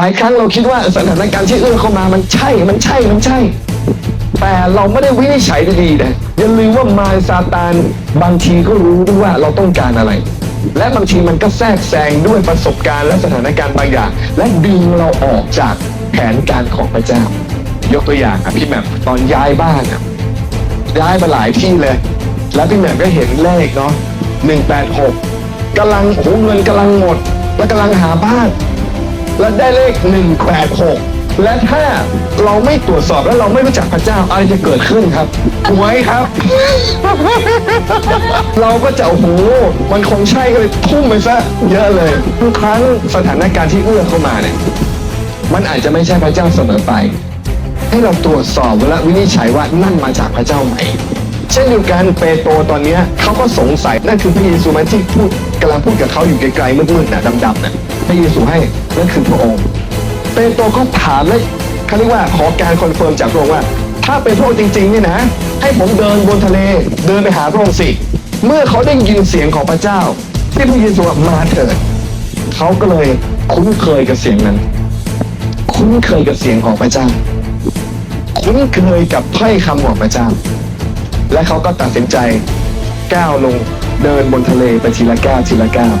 หลายครั้งเราคิดว่าสถานการณ์ที่เอื้อเข้ามามันใช่ มันใช่ มันใช่ แต่เราไม่ได้วินิจฉัยดีๆนะอย่าลืมว่ามารซาตานบางทีก็รู้ด้วยว่าเราต้องการอะไร และบางทีมันก็แทรกแซงด้วยประสบการณ์และสถานการณ์บางอย่าง และดึงเราออกจากแผนการของพระเจ้า ยกตัวอย่างอะพี่แหม่มตอนย้ายบ้านอะย้ายมาหลายที่เลย แล้วพี่แหม่มก็เห็นเลขเนาะหนึ่งแปดหกกำลังโอ้เงินกำลังหมด แล้วกำลังหาบ้าน และได้เลข 186 และถ้าเราไม่ตรวจสอบและเราไม่รู้จักพระเจ้าอะไรจะเกิดขึ้นครับหวยครับ เราก็จะโอ้โหมันคงใช่ก็เลยทุ่มไปซะเยอะเลยทุกครั้งสถานการณ์ที่เอื้อเข้ามาเนี่ยมันอาจจะไม่ใช่พระเจ้าเสมอไป ให้เราตรวจสอบและวินิจฉัยว่านั่นมาจากพระเจ้าไหม เช่นเดียวกันเปโตรตอนนี้เขาก็สงสัยนั่นคือพระเยซูไหมที่พูดกำลังพูดกับเขาอยู่ไกลๆมืดๆน่ะดำๆน่ะพระเยซูให้นั่นคือพระองค์ เปโตรก็ถามและเขาเรียกว่าขอการคอนเฟิร์มจากพระองค์ว่า ถ้าเป็นพระองค์จริงๆเนี่ยนะ ให้ผมเดินบนทะเลเดินไปหาพระองค์สิ เมื่อเขาได้ยินเสียงของพระเจ้า ที่พระเยซูมาเถิดเขาก็เลยคุ้นเคยกับเสียงนั้น คุ้นเคยกับเสียงของพระเจ้า คุ้นเคยกับถ้อยคำของพระเจ้า และเขาก็ตัดสินใจก้าวลงเดินบนทะเลไปทีละก้าวทีละก้าว